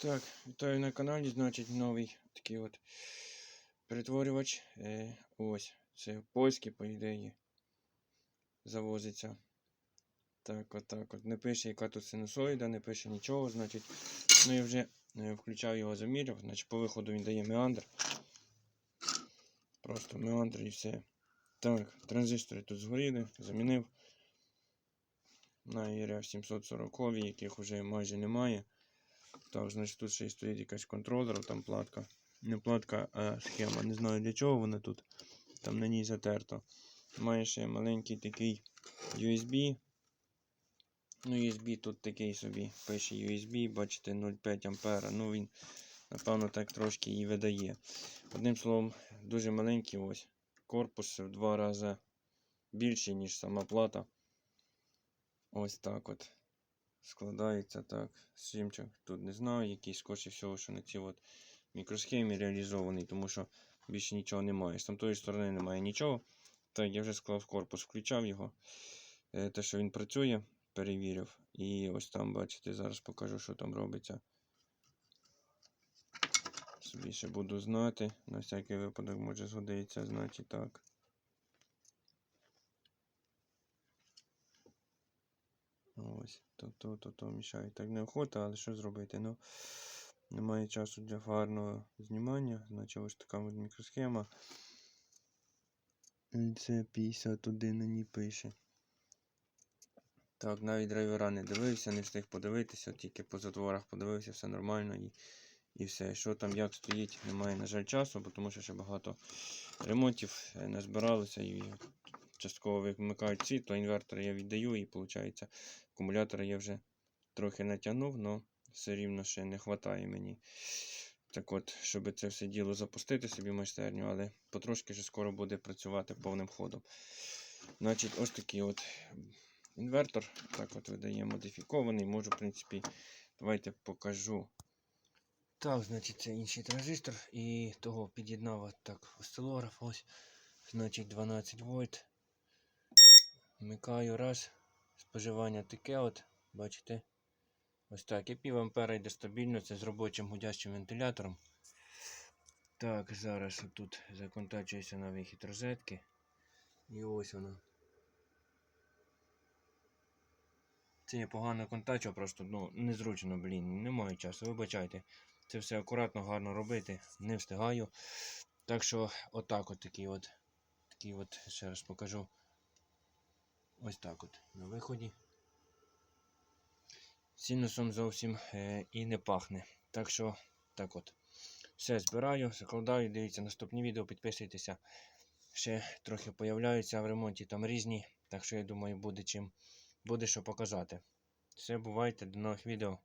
Так, вітаю на каналі, значить, новий такий от перетворювач. Е, ось, це польський, по ідеї, завозиться. Так, от так от. Не пише, яка тут синусоїда, не пише нічого, значить. Ну я вже е, включав його заміряв, значить по виходу він дає меандр. Просто меандр і все. Так, транзистори тут згоріли, замінив. На ERF 740, яких вже майже немає. Так, значить тут ще й стоїть якась контролер, там платка. Не платка, а схема. Не знаю для чого вона тут. Там на ній затерто. Має ще маленький такий USB. Ну, USB тут такий собі. Пише USB, бачите, 0,5 ампера. Ну він, напевно, так трошки і видає. Одним словом, дуже маленький ось. Корпус в два рази більший, ніж сама плата. Ось так от складається так. Сімчик тут не знаю, який скоріше всього, що на цій от мікросхемі реалізований, тому що більше нічого немає. З тамтої сторони немає нічого. Так, я вже склав корпус, включав його. Е, Те, що він працює, перевірив. І ось там, бачите, зараз покажу, що там робиться. Собі ще буду знати. На всякий випадок може згодиться, значить так. Ось, то, то, то, мішає. Так неохота, але що зробити? Ну, немає часу для гарного знімання. Значить, ось така от мікросхема. Це 51 на ній пише. Так, навіть драйвера не дивився, не встиг подивитися, тільки по затворах подивився, все нормально і, і все. Що там, як стоїть, немає, на жаль, часу, тому що ще багато ремонтів е, не збиралося і частково вимикають ці, то інвертор я віддаю і виходить, акумулятора я вже трохи натягнув, але все рівно ще не вистачає мені. Так от, щоб це все діло запустити собі майстерню, але потрошки вже скоро буде працювати повним ходом. Значить, ось такий от інвертор. Так от видає модифікований. Можу, в принципі, давайте покажу. Так, значить, це інший транзистор. І того під'єднав так осцилограф. Ось. Значить, 12 вольт. Вмикаю раз. Споживання таке от, бачите? Ось так. І пів ампера йде стабільно, це з робочим гудящим вентилятором. Так, зараз тут законтачується на вихід розетки. І ось воно. Це я погано контачу, просто ну, незручно, блін, немає часу. Вибачайте. Це все акуратно, гарно робити, не встигаю. Так що, отак от такий от. Такий от, ще раз покажу. Ось так от на виході. Сінусом зовсім е, і не пахне. Так що, так от. Все збираю, закладаю, дивіться наступні відео, підписуйтеся. Ще трохи появляються в ремонті там різні. Так що я думаю, буде чим буде що показати. Все, бувайте, до нових відео.